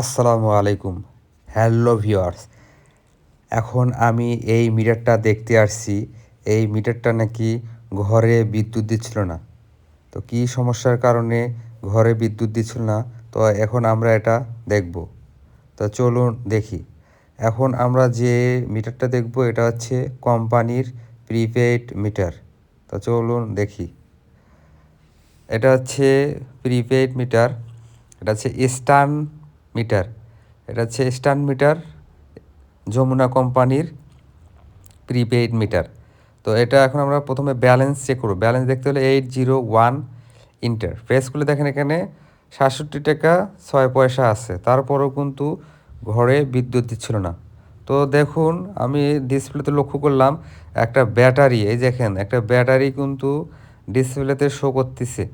আসসালামু আলাইকুম। Hello viewers, এখন আমি এই মিটারটা দেখতে আসছি। এই মিটারটা নাকি ঘরে বিদ্যুৎ দিচ্ছিল না। তো কি সমস্যার কারণে ঘরে বিদ্যুৎ দিচ্ছিল না? তো এখন আমরা এটা দেখব। তো চলুন দেখি। এখন আমরা যে মিটারটা দেখব, এটা হচ্ছে কোম্পানির প্রিপেইড মিটার। তো চলুন দেখি। এটা হচ্ছে প্রিপেইড মিটার। এটা হচ্ছে স্টান মিটার। এটা হচ্ছে স্টান মিটার, যমুনা কোম্পানির প্রিপেইড মিটার। তো এটা এখন আমরা প্রথমে ব্যালেন্স চেক করব। ব্যালেন্স দেখতে হলে eight zero one enter press করলে দেখেন এখানে সাতষট্টি টাকা ছয় পয়সা আছে। তারপরেও কিন্তু ঘরে বিদ্যুৎ দিচ্ছিল না। তো দেখুন, আমি ডিসপ্লেতে লক্ষ্য করলাম, একটা ব্যাটারি, এই দেখেন, একটা ব্যাটারি কিন্তু ডিসপ্লেতে শো করতেছে।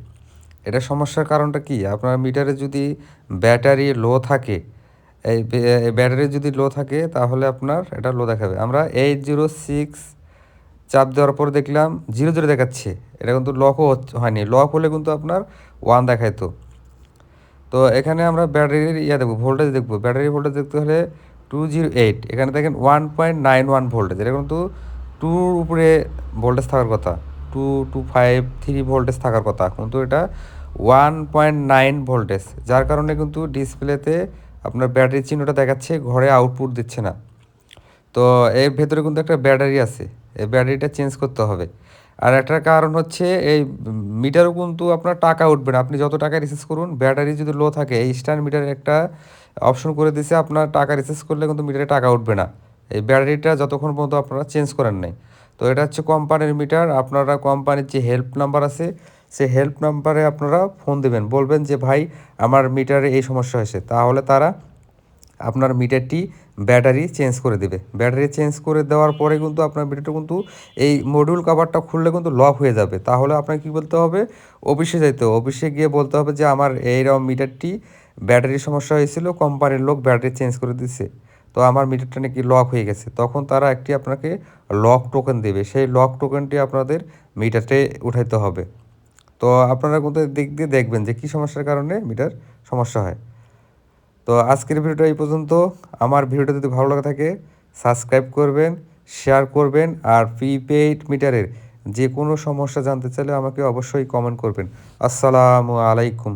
এটা সমস্যার কারণটা কি? আপনার মিটারে যদি ব্যাটারি লো থাকে, এই ব্যাটারি যদি লো থাকে তাহলে আপনার এটা লো দেখাবে। আমরা এইট জিরো সিক্স চাপ দেওয়ার পর দেখলাম জিরো জিরো দেখাচ্ছে। এটা কিন্তু লকও হয়নি। লক হলে কিন্তু আপনার ওয়ান দেখাইতো। তো এখানে আমরা ব্যাটারির ইয়ে দেখব ভোল্টেজ দেখব। ব্যাটারি ভোল্টেজ দেখতে হলে টু জিরো এইট এখানে দেখেন one point nine one voltage এটা কিন্তু টুর উপরে ভোল্টেজ থাকার কথা। Two two five three voltage থাকার কথা। কিন্তু এটা ওয়ান পয়েন্ট নাইন ভোল্টেজ যার কারণে কিন্তু ডিসপ্লেতে আপনার ব্যাটারি চিহ্নটা দেখাচ্ছে, ঘরে আউটপুট দিচ্ছে না। তো এর ভেতরে কিন্তু একটা ব্যাটারি আছে, এই ব্যাটারিটা চেঞ্জ করতে হবে। আর একটা কারণ হচ্ছে, এই মিটারও কিন্তু আপনার টাকা উঠবে না। আপনি যত টাকা রিচার্জ করুন ব্যাটারি যদি লো থাকে, এই স্টার মিটারের একটা অপশন করে দিছে, আপনার টাকা রিচার্জ করলে কিন্তু মিটারে টাকা উঠবে না। এই ব্যাটারিটা যতক্ষণ পর্যন্ত আপনারা চেঞ্জ করেন নাই। তো এটা হচ্ছে কোম্পানির মিটার আপনারা কোম্পানির যে হেল্প নাম্বার আছে সে হেল্প নাম্বারে আপনারা ফোন দেবেন। বলবেন যে, ভাই, আমার মিটারে এই সমস্যা হয়েছে। তাহলে তারা আপনার মিটারটি ব্যাটারি চেঞ্জ করে দেবে। ব্যাটারি চেঞ্জ করে দেওয়ার পরে কিন্তু আপনার মিটারটা কিন্তু এই মডিউল কাভারটা খুললে কিন্তু লক হয়ে যাবে। তাহলে আপনাকে কী বলতে হবে? অফিসে যাইতে হবে। অফিসে গিয়ে বলতে হবে যে, আমার এইরকম মিটারটি ব্যাটারির সমস্যা হয়েছিল কোম্পানির লোক ব্যাটারি চেঞ্জ করে দিচ্ছে তো আমার মিটারটা নাকি লক হয়ে গেছে। তখন তারা একটি আপনাকে লক টোকেন দেবে। সেই লক টোকেনটি আপনাদের মিটারতে উঠাইতে হবে। তো আপনারা কোথায় দিক দিয়ে দেখবেন যে কি সমস্যার কারণে মিটার সমস্যা হয়। তো আজকের ভিডিওটা এই পর্যন্ত। আমার ভিডিওটা যদি ভালো লাগে থাকে সাবস্ক্রাইব করবেন শেয়ার করবেন আর প্রিপেইড মিটারের যে কোনো সমস্যা জানতে চাইলে আমাকে অবশ্যই কমেন্ট করবেন। আসসালামু আলাইকুম।